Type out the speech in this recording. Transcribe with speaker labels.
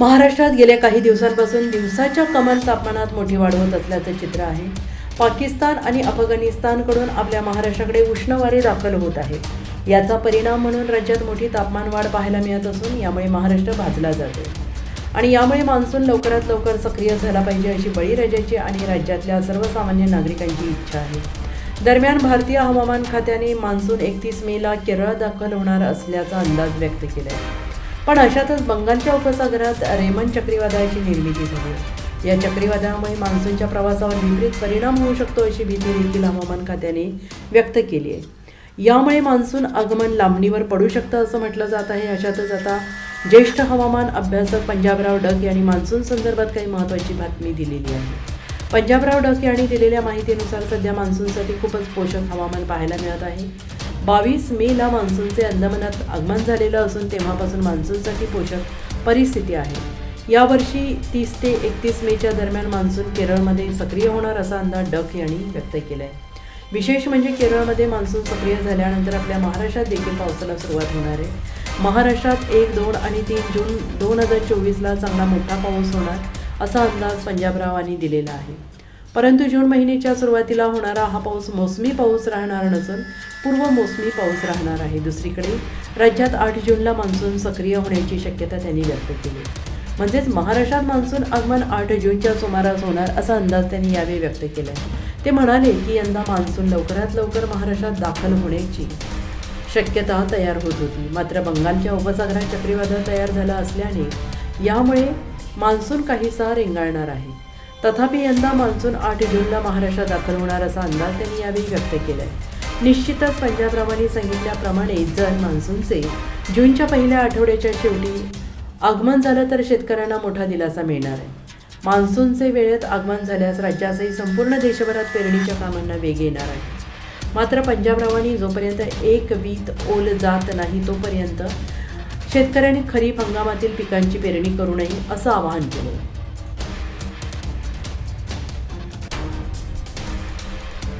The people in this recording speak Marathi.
Speaker 1: महाराष्ट्रात गेल्या काही दिवसांपासून दिवसाच्या कमाल तापमानात मोठी वाढ होत असल्याचं चित्र आहे. पाकिस्तान आणि अफगाणिस्तानकडून आपल्या महाराष्ट्राकडे उष्ण वारे दाखल होत आहे. याचा परिणाम म्हणून राज्यात मोठी तापमान वाढ पाहायला मिळत असून यामुळे महाराष्ट्र भाजला जातो. आणि यामुळे मान्सून लवकरात लवकर सक्रिय झाला पाहिजे अशी बळीराजाची आणि राज्यातल्या सर्वसामान्य नागरिकांची इच्छा आहे. दरम्यान भारतीय हवामान खात्याने मान्सून एकतीस मेला केरळ दाखल होणार असल्याचा अंदाज व्यक्त केला आहे पण अशातच बंगालच्या उपसागरात रेमन चक्रीवादळाची निर्मिती झाली. या चक्रीवादळामुळे मान्सूनच्या प्रवासावर विपरीत परिणाम होऊ शकतो अशी भीती देखील हवामान खात्याने व्यक्त केली आहे. यामुळे मान्सून आगमन लांबणीवर पडू शकतं असं म्हटलं जात आहे. अशातच आता ज्येष्ठ हवामान अभ्यासक पंजाबराव डक यांनी मान्सून संदर्भात काही महत्त्वाची बातमी दिलेली आहे. पंजाबराव डक यांनी दिलेल्या माहितीनुसार सध्या मान्सूनसाठी खूपच पोषक हवामान पाहायला मिळत आहे. बावीस मेला मान्सूनचे अंदमानात आगमन झालेलं असून तेव्हापासून मान्सूनसाठी पोषक परिस्थिती आहे. यावर्षी तीस ते एकतीस मेच्या दरम्यान मान्सून केरळमध्ये सक्रिय होणार असा अंदाज डक यांनी व्यक्त केला आहे विशेष म्हणजे केरळमध्ये मान्सून सक्रिय झाल्यानंतर आपल्या महाराष्ट्रात देखील पावसाला सुरुवात होणार आहे. महाराष्ट्रात एक दोन आणि तीन जून दोन हजार चोवीसला चांगला मोठा पाऊस होणार असा अंदाज पंजाबरावांनी दिलेला आहे. परंतु जून महिन्याच्या सुरुवातीला होणारा हा पाऊस मोसमी पाऊस राहणार नसून पूर्व मोसमी पाऊस राहणार आहे. दुसरीकडे राज्यात आठ जूनला मान्सून सक्रिय होण्याची शक्यता त्यांनी व्यक्त केली. म्हणजेच महाराष्ट्रात मान्सून आगमन आठ जूनच्या सुमारास होणार असा अंदाज त्यांनी यावेळी व्यक्त केला. आहे ते म्हणाले की यंदा मान्सून लवकरात लवकर महाराष्ट्रात दाखल होण्याची शक्यता तयार होत होती. मात्र बंगालच्या उपसागरात चक्रीवादळ तयार झालं असल्याने यामुळे मान्सून काहीसा रेंगाळणार आहे. तथापि यंदा मान्सून आठ जूनला महाराष्ट्रात दाखल होणार असा अंदाज त्यांनी यावेळी व्यक्त केला आहे निश्चितच पंजाबरावांनी सांगितल्याप्रमाणे जर मान्सूनचे जूनच्या पहिल्या आठवड्याच्या शेवटी आगमन झालं तर शेतकऱ्यांना मोठा दिलासा मिळणार आहे. मान्सूनचे वेळेत आगमन झाल्यास राज्यासही संपूर्ण देशभरात पेरणीच्या कामांना वेग येणार आहे. मात्र पंजाबरावांनी जोपर्यंत एक वीत ओल जात नाही तोपर्यंत शेतकऱ्यांनी खरीप हंगामातील पिकांची पेरणी करू नये असं आवाहन केलं